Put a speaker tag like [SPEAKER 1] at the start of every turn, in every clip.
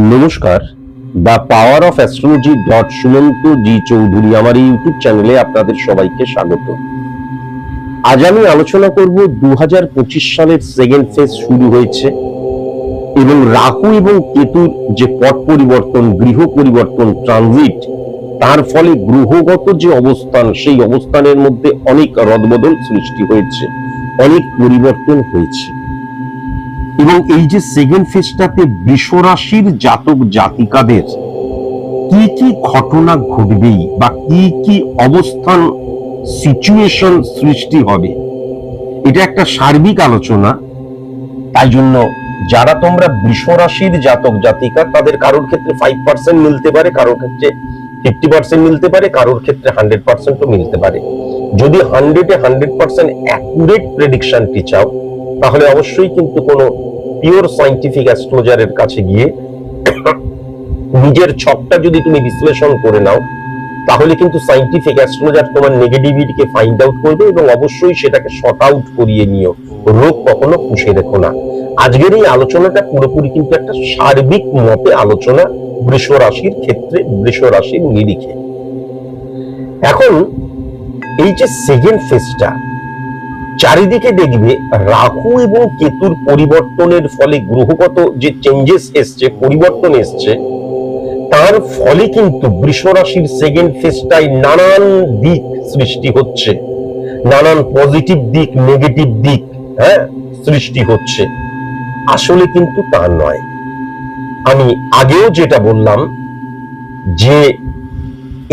[SPEAKER 1] নমস্কার। The power of astrology dot Sumanta G Chowdhury আমার এই ইউটিউব চ্যানেলে আপনাদের সবাইকে স্বাগত। আজ আমি আলোচনা করব দু সালের সেকেন্ড ফেজ শুরু হয়েছে এবং রাহু এবং কেতুর যে পট পরিবর্তন, গৃহ পরিবর্তন ট্রানজিট তার ফলে গ্রহগত যে অবস্থান, সেই অবস্থানের মধ্যে অনেক রদবদল সৃষ্টি হয়েছে, অনেক পরিবর্তন হয়েছে। এবং এই যে সেকেন্ড ফেজটাতে বৃষরাশির জাতক জাতিকাদের কি কি ঘটনা ঘটবেই বা কি কি অবস্থান সিচুয়েশন সৃষ্টি হবে, এটা একটা সার্বিক আলোচনা। তাই জন্য যারা তোমরা বৃষরাশির জাতক জাতিকা, তাদের কারোর ক্ষেত্রে ফাইভ পার্সেন্ট মিলতে পারে, কারোর ক্ষেত্রে ফিফটি পার্সেন্ট মিলতে পারে, কারোর ক্ষেত্রে হান্ড্রেড পার্সেন্টও মিলতে পারে। যদি হান্ড্রেডে হান্ড্রেড পার্সেন্ট অ্যাকুরেট প্রেডিকশনটি চাও তাহলে অবশ্যই কিন্তু কোনো পিওর সাইন্টিফিক অ্যাস্ট্রোলজারের কাছে গিয়ে নিজের ছকটা যদি তুমি বিশ্লেষণ করে নাও, তাহলে কিন্তু সাইন্টিফিক অ্যাস্ট্রোলজার তোমার নেগেটিভিটিকে ফাইন্ড আউট করবে এবং অবশ্যই সেটাকে শর্ট আউট করিয়ে নিও। রোগ কখনো পুষে রেখো না। আজকের এই আলোচনাটা পুরোপুরি কিন্তু একটা সার্বিক মতে আলোচনা বৃষ রাশির ক্ষেত্রে, বৃষ রাশির নিরিখে। এখন এই যে সেকেন্ড ফেজটা চারিদিকে দেখবে রাহু এবং কেতুর পরিবর্তনের ফলে গ্রহগত যে চেঞ্জেস এসছে, পরিবর্তন এসছে, তার ফলে কিন্তু বৃষ রাশির সেকেন্ড ফেজটাই নানান দিক সৃষ্টি হচ্ছে। নানান পজিটিভ দিক নেগেটিভ দিক হ্যাঁ সৃষ্টি হচ্ছে। আসলে কিন্তু তা নয়। আমি আগেও যেটা বললাম যে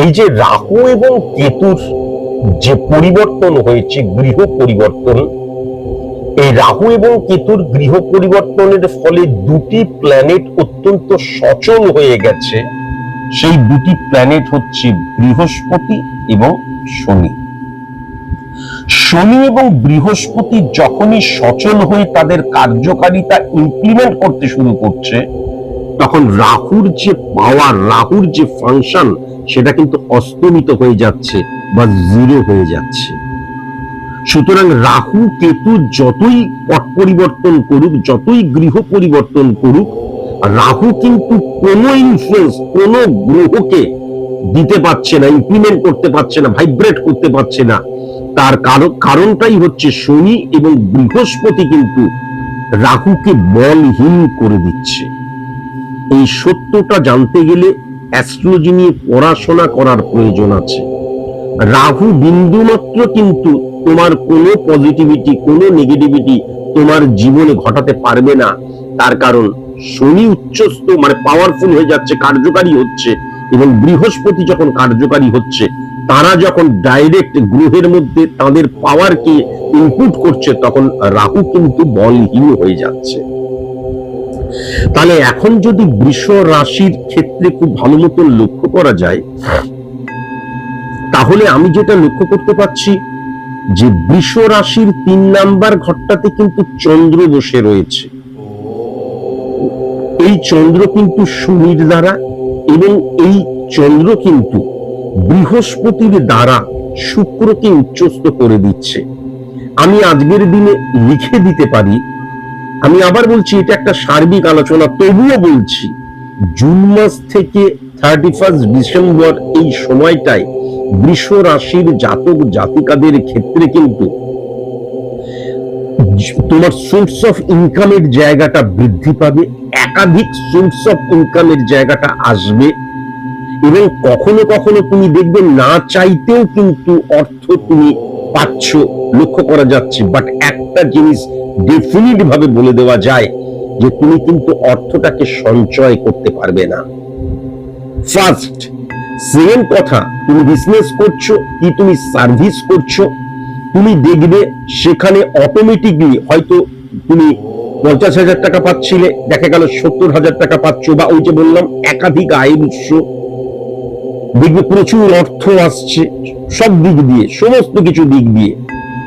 [SPEAKER 1] এই যে রাহু এবং কেতুর যে পরিবর্তন হয়েছে, গৃহ পরিবর্তন। এই রাহু এবং কেতুর গৃহ পরিবর্তনের ফলে দুটি প্ল্যানেট অত্যন্ত সচল হয়ে গেছে। সেই দুটি প্ল্যানেট হচ্ছে বৃহস্পতি এবং শনি। শনি এবং বৃহস্পতি যখনই সচল হয়ে তাদের কার্যকারিতা ইমপ্লিমেন্ট করতে শুরু করছে, তখন রাহুর যে পাওয়ার রাহুর যে ফাংশন সেটা কিন্তু অস্তমিত হয়ে যাচ্ছে। বা জিরো হয়ে যাচ্ছে। সুতরাং রাহু, কেতু যতই পট পরিবর্তন করুক, যতই গৃহ পরিবর্তন করুক, রাহু কিন্তু কোন ইনফ্লুয়েন্স কোন গ্রহকে দিতে পারছে না ইমপ্লিমেন্ট করতে পারছে না ভাইব্রেট করতে পারছে না। তার কারণ, কারণটাই হচ্ছে শনি এবং বৃহস্পতি কিন্তু রাহুকে বলহীন করে দিচ্ছে। এই সত্যটা জানতে গেলে অ্যাস্ট্রোলজি নিয়ে পড়াশোনা করার প্রয়োজন আছে। রাহু বিন্দুমাত্র কিন্তু তোমার কোনো পজিটিভিটি কোনো নেগেটিভিটি তোমার জীবনে ঘটাতে পারবে না। তার কারণ শনি উচ্চস্থ মানে পাওয়ারফুল হয়ে যাচ্ছে, কার্যকারী হচ্ছে এবং বৃহস্পতি যখন কার্যকারী হচ্ছে, তারা যখন ডাইরেক্ট গ্রহের মধ্যে তাদের পাওয়ারকে ইনপুট করছে, তখন রাহু কিন্তু বলহীন হয়ে যাচ্ছে। তাহলে এখন যদি বৃষ রাশির ক্ষেত্রে খুব ভালো মতো লক্ষ্য করা যায় তাহলে আমি যেটা লক্ষ্য করতে পারছি, যে বৃষ রাশির তিন নাম্বার ঘরটাতে কিন্তু চন্দ্র বসে রয়েছে। এই চন্দ্র কিন্তু শনির দ্বারা এবং এই চন্দ্র কিন্তু বৃহস্পতির দ্বারা শুক্রকে উচ্চস্ত করে দিচ্ছে। আমি আজকের দিনে লিখে দিতে পারি, আমি আবার বলছি, এটা একটা সার্বিক আলোচনা, তবুও বলছি, জুন মাস থেকে থার্টি ফার্স্ট ডিসেম্বর এই সময়টায় বৃষ রাশির জাতক জাতিকাদের ক্ষেত্রে কিন্তু তোমার সোর্স অফ ইনকামের জায়গাটা বৃদ্ধি পাবে, একাধিক সোর্স অফ ইনকামের জায়গাটা আসবে এবং কখনো কখনো তুমি দেখবে না চাইতেও কিন্তু অর্থ তুমি পাচ্ছ, লক্ষ্য করা যাচ্ছে। বাট একটা জিনিস ডেফিনিট ভাবে বলে দেওয়া যায় যে তুমি কিন্তু অর্থটাকে সঞ্চয় করতে পারবে না। ফার্স্ট সেকেন্ড কথা তুমি বিজনেস করছ, কি তুমি সার্ভিস করছ, তুমি দেখবে সেখানে অটোমেটিকলি হয়তো তুমি পঞ্চাশ হাজার টাকা পাচ্ছিলে, দেখা গেল সত্তর হাজার টাকা পাচ্ছ বা ওই যে বললাম একাধিক আয়ের উৎস। দেখবে প্রচুর অর্থ আসছে, সব দিক দিয়ে, সমস্ত কিছু দিক দিয়ে।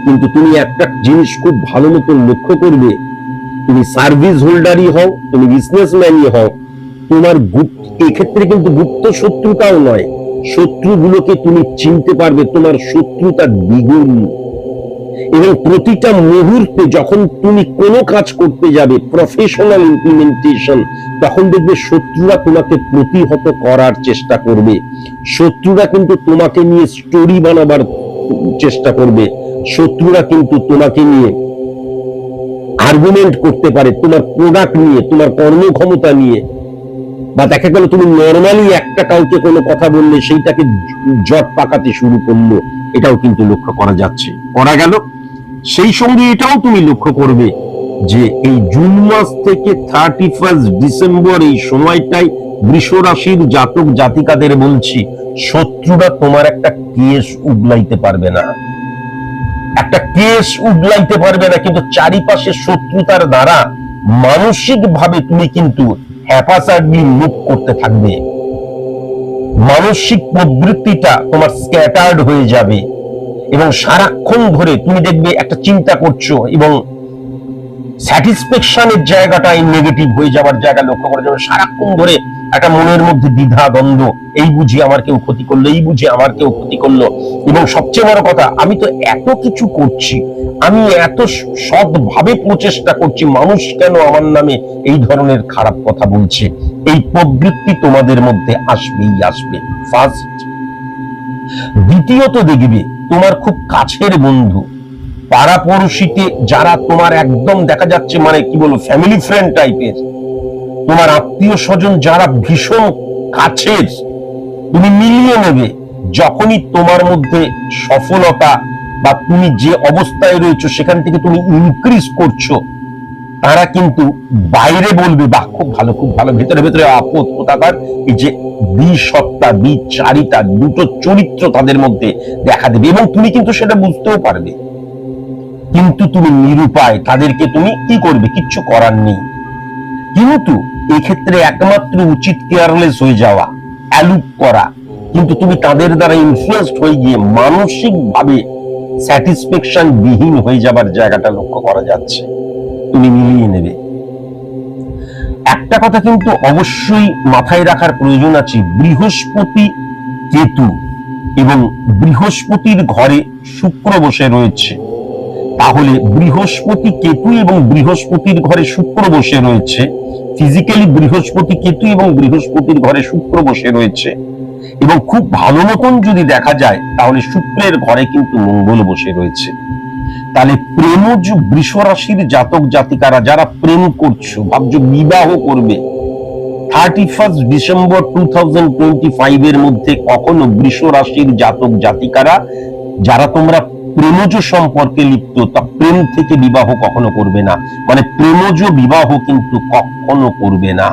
[SPEAKER 1] কিন্তু তুমি একটা জিনিস খুব ভালো মতো লক্ষ্য করবে, তুমি সার্ভিস হোল্ডারই হও, তুমি বিজনেসম্যানই হও তোমার এক্ষেত্রে কিন্তু গুপ্ত শত্রুতাও নয়। শত্রুগুলোকে তুমি চিনতে পারবে, তোমার শত্রুতা দ্বিগুণ। এবং প্রতিটা মুহূর্তে যখন তুমি কোনো কাজ করতে যাবে প্রফেশনাল ইমপ্লিমেন্টেশন তখন দেখবে শত্রুরা তোমাকে প্রতিহত করার চেষ্টা করবে। শত্রুরা কিন্তু তোমাকে নিয়ে স্টোরি বানাবার চেষ্টা করবে। শত্রুরা কিন্তু তোমাকে নিয়ে আর্গুমেন্ট করতে পারে, তোমার প্রোডাক্ট নিয়ে, তোমার কর্মক্ষমতা নিয়ে। বা দেখা গেল তুমি নর্মালি একটা কাউকে কোনো কথা বললে সেইটাকে জট পাকাতে শুরু করল, এটাও কিন্তু লক্ষ্য করা যাচ্ছে। করা গেল। সেই সঙ্গে এটাও তুমি লক্ষ্য করবে যে এই জুন মাস থেকে থার্টি ফার্স্ট ডিসেম্বর এই সময়টাই বৃষ রাশির জাতক জাতিকাদের বলছি, শত্রুরা তোমার একটা কেস উগলাইতে পারবে না। একটা কেস উগলাইতে পারবে না, কিন্তু চারিপাশে শত্রুতার দ্বারা মানসিক ভাবে তুমি কিন্তু হ্যাপাসার্ডলি মুভ করতে থাকবে। মানসিক প্রবৃত্তিটা তোমার স্ক্যাটার্ড হয়ে যাবে এবং সারাক্ষণ ধরে তুমি দেখবে একটা চিন্তা করছ এবং স্যাটিসফ্যাকশনের জায়গাটা নেগেটিভ হয়ে যাওয়ার জায়গা লক্ষ্য করা যাবে সারাক্ষণ ধরে একটা মনের মধ্যে দ্বিধা, দ্বন্দ্ব, এই বুঝি আমার কেউ ক্ষতি করল, এই বুঝি আমার কেউ ক্ষতি করল। এবং সবচেয়ে বড় কথা, আমি তো এত কিছু করছি, আমি এত সৎভাবে প্রচেষ্টা করছি, মানুষ কেন আমার নামে এই ধরনের খারাপ কথা বলছে? এই প্রবৃত্তি তোমাদের মধ্যে আসবেই আসবে। ফার্স্ট দ্বিতীয়ত দেখবে, তোমার খুব কাছের বন্ধু। পাড়াপড়শিতে যারা তোমার একদম দেখা যাচ্ছে মানে কি বলব ফ্যামিলি ফ্রেন্ড টাইপের তোমার আত্মীয় স্বজন যারা ভীষণ কাছের, তুমি মিলিয়ে নেবে যখনই তোমার মধ্যে সফলতা বা তুমি যে অবস্থায় রয়েছো, সেখান থেকে তুমি ইনক্রিজ করছ, তারা কিন্তু বাইরে বলবে, বাহ, খুব ভালো খুব ভালো, ভেতরে ভেতরে আপদ কোথাকার? এই যে দ্বিসত্তা, দ্বিচারিতা, দুটো চরিত্র তাদের মধ্যে দেখা দেবে এবং তুমি কিন্তু সেটা বুঝতেও পারবে। কিন্তু তুমি নিরুপায়, তাদেরকে তুমি কি করবে? কিচ্ছু করার নেই। কিন্তু এক্ষেত্রে একমাত্র উচিত কেয়ারলেস হয়ে যাওয়া অ্যালুপ করা। কিন্তু তুমি তাদের দ্বারা ইনফ্লুয়েসড হয়ে গিয়ে মানসিক ভাবে স্যাটিসফ্যাকশন বিহীন হয়ে যাবার জায়গাটা লক্ষ্য করা যাচ্ছে। তুমি মিলিয়ে নেবে। একটা কথা কিন্তু অবশ্যই মাথায় রাখার প্রয়োজন আছে, বৃহস্পতি কেতু এবং বৃহস্পতির ঘরে শুক্র বসে রয়েছে। তাহলে বৃহস্পতি কেতু এবং বৃহস্পতির ঘরে শুক্র বসে রয়েছে। ফিজিক্যালি বৃহস্পতি কেতু এবং বৃহস্পতির ঘরে শুক্র বসে রয়েছে। এবং খুব ভালো মতন যদি দেখা যায়, তাহলে শুক্রের ঘরে কিন্তু মঙ্গল বসে রয়েছে। তাহলে প্রেমজ বৃষ রাশির জাতক জাতিকারা যারা প্রেম করছ, ভাবছ বিবাহ করবে thirty first December two thousand twenty five এর মধ্যে কখনো বৃষ রাশির জাতক জাতিকারা, যারা তোমরা প্রেমজ সম্পর্কে লিপ্ত তা প্রেম থেকে বিবাহ কখনো করবে না। মানে প্রেমজ বিবাহ কিন্তু কখনো করবে না।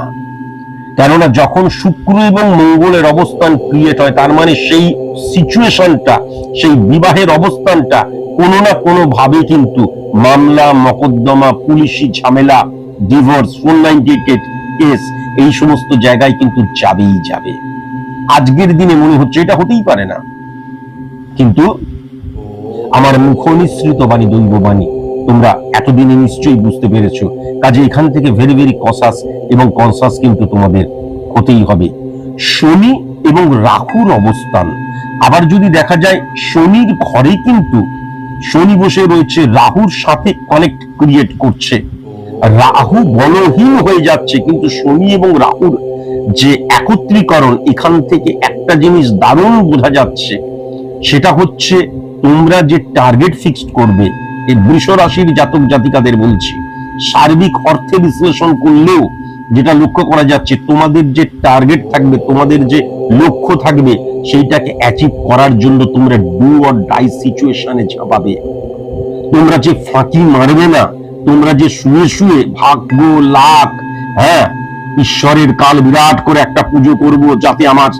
[SPEAKER 1] কেননা যখন শুক্র এবং মঙ্গলের অবস্থান ক্রিয়েট হয়, তার মানে সেই সিচুয়েশনটা সেই বিবাহের অবস্থানটা কোনো না কোনো ভাবে কিন্তু মামলা, মকদ্দমা, পুলিশি ঝামেলা ডিভোর্স ফোর নাইনটি কেস এই সমস্ত জায়গায় কিন্তু যাবেই যাবে। আজকের দিনে মনে হচ্ছে এটা হতেই পারে না। কিন্তু আমার মুখ নিঃসৃত বাণী, দৈব বাণী। তোমরা এতদিনে নিশ্চয়ই বুঝতে পেরেছ। কাজে এখান থেকে ভেরি ভেরি কসাস এবং কনসাস কিন্তু তোমাদের হতেই হবে। শনি এবং রাহুর অবস্থান। আবার যদি দেখা যায়, শনির ঘরে কিন্তু শনি বসে রয়েছে, রাহুর সাথে কানেক্ট ক্রিয়েট করছে। রাহু বলহীন হয়ে যাচ্ছে, কিন্তু শনি এবং রাহুর যে একত্রীকরণ, এখান থেকে একটা জিনিস দারুণ বোঝা যাচ্ছে। সেটা হচ্ছে তোমরা যে টার্গেট ফিক্সড করবে, এই বৃষ রাশির জাতক জাতিকাদের বলছি, সার্বিক অর্থে বিশ্লেষণ করলেও যেটা লক্ষ্য করা যাচ্ছে, তোমাদের যে টার্গেট থাকবে, তোমাদের যে লক্ষ্য থাকবে, সেইটাকে অ্যাচিভ করার জন্য তোমরা ডু অর ডাই সিচুয়েশনে ঝাঁপাবে তোমরা যে ফাঁকি মারবে না, তোমরা যে শুয়ে শুয়ে ভাগ্য, লাখ হ্যাঁ ঈশ্বরের কাল বিরাট করে একটা পুজো করব যাতে আমার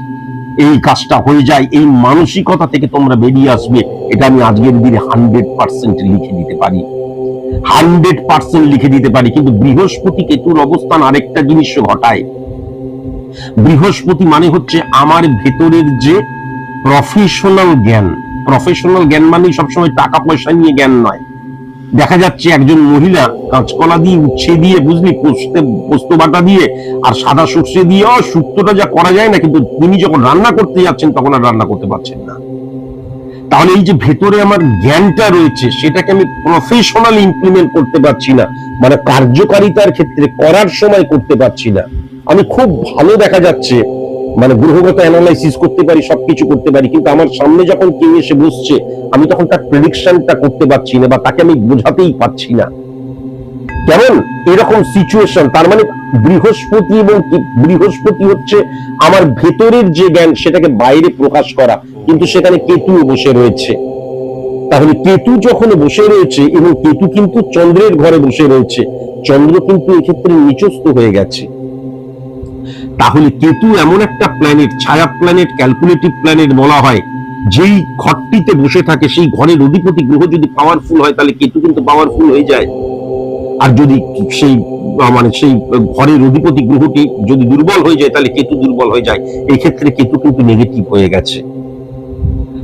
[SPEAKER 1] এই কাজটা হয়ে যায়, এই মানসিকতা থেকে তোমরা বেরিয়ে আসবে, এটা আমি আজকের দিনে হান্ড্রেড পার্সেন্ট লিখে দিতে পারি। হান্ড্রেড পার্সেন্ট লিখে দিতে পারি, কিন্তু বৃহস্পতি কেতুর অবস্থান আরেকটা জিনিস ঘটায়। বৃহস্পতি মানে হচ্ছে আমার ভেতরের যে প্রফেশনাল জ্ঞান। প্রফেশনাল জ্ঞান মানে সবসময় টাকা পয়সা নিয়ে জ্ঞান নয়। দেখা যাচ্ছে একজন মহিলা কাঁচকলা দিয়ে উচ্ছে দিয়ে বুঝলি, পোস্তে পোস্ত বাটা দিয়ে আর সাদা সর্ষে দিয়ে শুক্তোটা যা করা যায় না, কিন্তু তিনি যখন রান্না করতে যাচ্ছেন তখন আর রান্না করতে পারছেন না। তাহলে এই যে ভেতরে আমার জ্ঞানটা রয়েছে, সেটাকে আমি প্রফেশনাল ইমপ্লিমেন্ট করতে পারছি না মানে কার্যকারিতার ক্ষেত্রে করার সময় করতে পারছি না। আমি খুব ভালো দেখা যাচ্ছে মানে গ্রহগত অ্যানালাইসিস করতে পারি, সবকিছু করতে পারি, কিন্তু আমার সামনে যখন কেউ এসে বসছে, আমি তখন তার প্রেডিকশনটা করতে পারছি না বা তাকে আমি বোঝাতেই পারছি না। কেমন? এরকম সিচুয়েশন তার মানে বৃহস্পতি এবং বৃহস্পতি হচ্ছে আমার ভেতরের যে জ্ঞান, সেটাকে বাইরে প্রকাশ করা। কিন্তু সেখানে কেতু বসে রয়েছে। তাহলে কেতু যখন বসে রয়েছে, এবং কেতু কিন্তু চন্দ্রের ঘরে বসে রয়েছে, চন্দ্র কিন্তু এক্ষেত্রে নিচস্ত হয়ে গেছে। তাহলে কেতু এমন একটা প্ল্যানেট ছায়া প্ল্যানেট ক্যালকুলেটিভ প্ল্যানেট বলা হয়, যেই ঘরটিতে বসে থাকে, সেই ঘরের অধিপতি গ্রহ যদি পাওয়ারফুল হয়, তাহলে কেতু কিন্তু পাওয়ারফুল হয়ে যায়। আর যদি সেই মানে সেই ঘরের অধিপতি গ্রহটি যদি দুর্বল হয়ে যায়, তাহলে কেতু দুর্বল হয়ে যায়। এই ক্ষেত্রে কেতু কিন্তু নেগেটিভ হয়ে গেছে।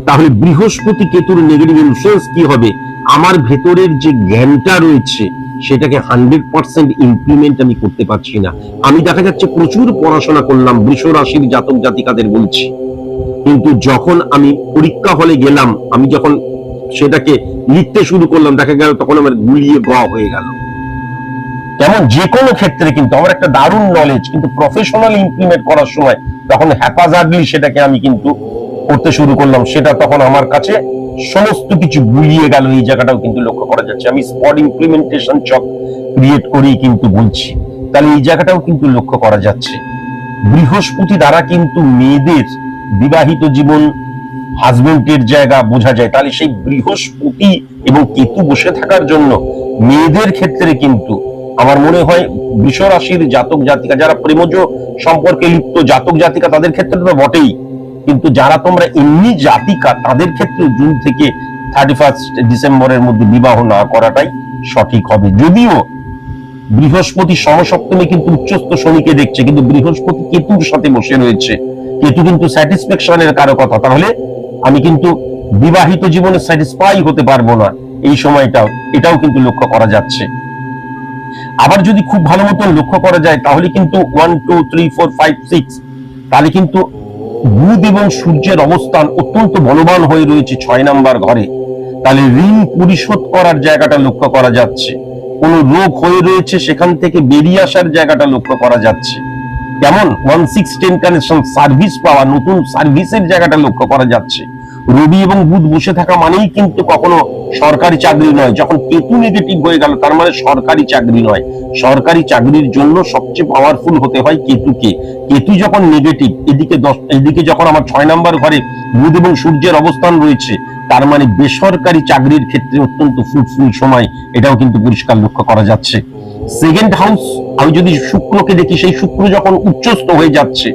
[SPEAKER 1] তাহলে বৃহস্পতি কেতুর নেগেটিভ ইনফ্লুয়েন্স কি হবে? আমার ভেতরের যে জ্ঞানটা রয়েছে সেটাকে হান্ড্রেড পার্সেন্ট ইমপ্লিমেন্ট আমি করতে পারছি না। আমি দেখা যাচ্ছে প্রচুর পড়াশোনা করলাম, বৃষ রাশির জাতক জাতিকাদের বলছি। কিন্তু যখন আমি পরীক্ষা হলে গেলাম, আমি যখন সেটাকে লিখতে শুরু করলাম, দেখা গেল তখন আমার গুলিয়ে গ হয়ে গেল। যেমন যে কোনো ক্ষেত্রে কিন্তু আমার একটা দারুণ নলেজ কিন্তু প্রফেশনাল ইমপ্লিমেন্ট করার সময় তখন হ্যাপাজার্ডলি সেটাকে আমি কিন্তু করতে শুরু করলাম, সেটা তখন আমার কাছে সমস্ত কিছু গুলিয়ে গেল, এই জায়গাটাও কিন্তু লক্ষ্য করা যাচ্ছে। আমি স্পট ইমপ্লিমেন্টেশন চক ক্রিয়েট করেই কিন্তু বলছি। তাহলে এই জায়গাটাও কিন্তু লক্ষ্য করা যাচ্ছে। বৃহস্পতি দ্বারা কিন্তু মেয়েদের বিবাহিত জীবন হাজবেন্ডের জায়গা বোঝা যায়। তাহলে সেই বৃহস্পতি এবং কেতু বসে থাকার জন্য মেয়েদের ক্ষেত্রে কিন্তু আমার মনে হয় বৃষ জাতক জাতিকা যারা প্রেমজ সম্পর্কে লিপ্ত জাতক জাতিকা তাদের ক্ষেত্রে তো বটেই। কিন্তু যারা তোমরা এমনি জাতিকা, তাদের ক্ষেত্রে জুন থেকে থার্টি ফার্স্ট ডিসেম্বরের মধ্যে বিবাহ না করাটাই সঠিক হবে। যদিও বৃহস্পতি সমসপ্তমী কিন্তু উচ্চস্থ শনিকে দেখছে, কিন্তু বৃহস্পতি কেতুর সাথে বসে রয়েছে। কেতু কিন্তু স্যাটিসফ্যাকশনের কারও কথা। তাহলে আমি কিন্তু বিবাহিত জীবনে স্যাটিসফাই হতে পারব না এই সময়টাও। এটাও কিন্তু লক্ষ্য করা যাচ্ছে। আবার যদি খুব ভালো মতন লক্ষ্য করা যায়, তাহলে কিন্তু one two three four five six তাহলে কিন্তু বুধ এবং সূর্যের অবস্থান অত্যন্ত বলবান হয়ে রয়েছে ছয় নাম্বার ঘরে। তাহলে ঋণ পরিশোধ করার জায়গাটা লক্ষ্য করা যাচ্ছে। কোন রোগ হয়ে রয়েছে, সেখান থেকে বেরিয়ে আসার জায়গাটা লক্ষ্য করা যাচ্ছে। কেমন? One six ten connection service পাওয়া, নতুন সার্ভিসের জায়গাটা লক্ষ্য করা যাচ্ছে। রবি এবং বুধ বসে থাকা মানেই কিন্তু কখনো সরকারি চাকরি নয়। যখন কেতু নেগেটিভ হয়ে গেল, তার মানে সরকারি চাকরি নয়। সরকারি চাকরির জন্য সবচেয়ে পাওয়ারফুল হতে হয় কেতুকে। কেতু যখন নেগেটিভ এদিকে দশ, এদিকে যখন আমার ছয় নাম্বার ঘরে বুধ এবং সূর্যের অবস্থান রয়েছে, তার মানে বেসরকারি চাকরির ক্ষেত্রে অত্যন্ত ফ্রুটফুল সময়। এটাও কিন্তু পরিষ্কার লক্ষ্য করা যাচ্ছে। সেকেন্ড হাউস আমি যদি শুক্রকে দেখি, সেই শুক্র যখন উচ্চস্থ হয়ে যাচ্ছে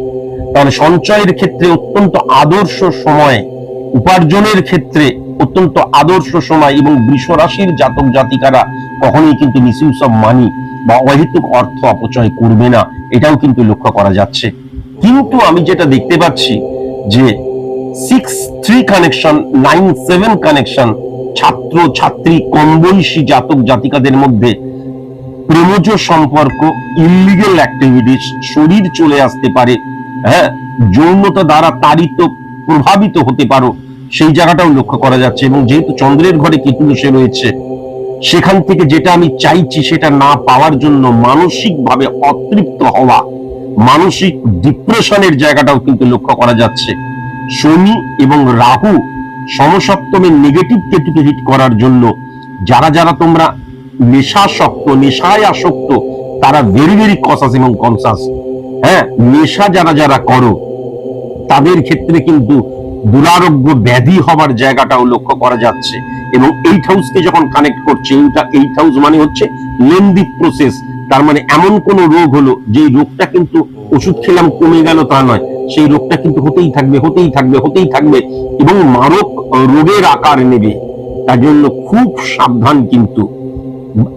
[SPEAKER 1] তাহলে সঞ্চয়ের ক্ষেত্রে অত্যন্ত আদর্শ সময়। উপার্জনের ক্ষেত্রে অত্যন্ত আদর্শ সময় এবং বৃষ রাশির জাতক জাতিকারা কখনোই কিন্তু মিসইউজ অফ মানি বা অহেতুক অর্থ অপচয় করবে না। এটাও কিন্তু লক্ষ্য করা যাচ্ছে। কিন্তু আমি যেটা দেখতে পাচ্ছি যে six three connection nine seven connection ছাত্র, ছাত্রী কম বয়সী জাতক জাতিকাদের মধ্যে প্রেমজ সম্পর্ক ইলিগেল অ্যাক্টিভিটিস শরীর চলে আসতে পারে হ্যাঁ যৌনতা দ্বারা তাড়িত প্রভাবিত হতে পারো, সেই জায়গাটাও লক্ষ্য করা যাচ্ছে। এবং যেহেতু চন্দ্রের ঘরে কেতু বসে রয়েছে, সেখান থেকে যেটা আমি চাইছি সেটা না পাওয়ার জন্য মানসিকভাবে অতৃপ্ত হওয়া, মানসিক ডিপ্রেশনের জায়গাটাও কিন্তু লক্ষ্য করা যাচ্ছে। শনি এবং রাহু সমসপ্তমের নেগেটিভ কেতুকে হিট করার জন্য যারা যারা তোমরা নেশাসক্ত, নেশায় আসক্ত, তারা ভেরি ভেরি কসাস এবং কনসাস হ্যাঁ নেশা যারা যারা করো তাদের ক্ষেত্রে কিন্তু দুরারোগ্য ব্যাধি হবার জায়গাটাও লক্ষ্য করা যাচ্ছে। এবং এইট হাউসকে যখন কানেক্ট করছে এইটা এইট হাউস মানে হচ্ছে লেন্দি প্রসেস তার মানে এমন কোন রোগ হলো যে রোগটা কিন্তু ওষুধ খেলাম কমে গেল তা নয়। সেই রোগটা কিন্তু হতেই থাকবে হতেই থাকবে হতেই থাকবে এবং মারক রোগের আকার নেবে। তার জন্য খুব সাবধান কিন্তু।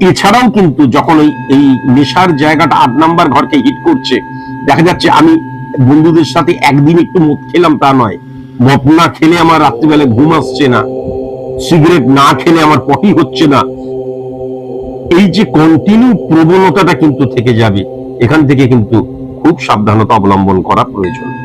[SPEAKER 1] এছাড়াও কিন্তু যখন ওই এই নেশার জায়গাটা আট নাম্বার ঘরকে হিট করছে, দেখা যাচ্ছে আমি বন্ধুদের সাথে একদিন একটু মদ খেলাম, তা নয়। মদ না খেলে আমার রাত্রিবেলা ঘুম আসছে না। সিগারেট না খেলে আমার পটি হচ্ছে না। এই যে কন্টিনিউ প্রবণতাটা কিন্তু থেকে যাবে, এখান থেকে কিন্তু খুব সাবধানতা অবলম্বন করা প্রয়োজন।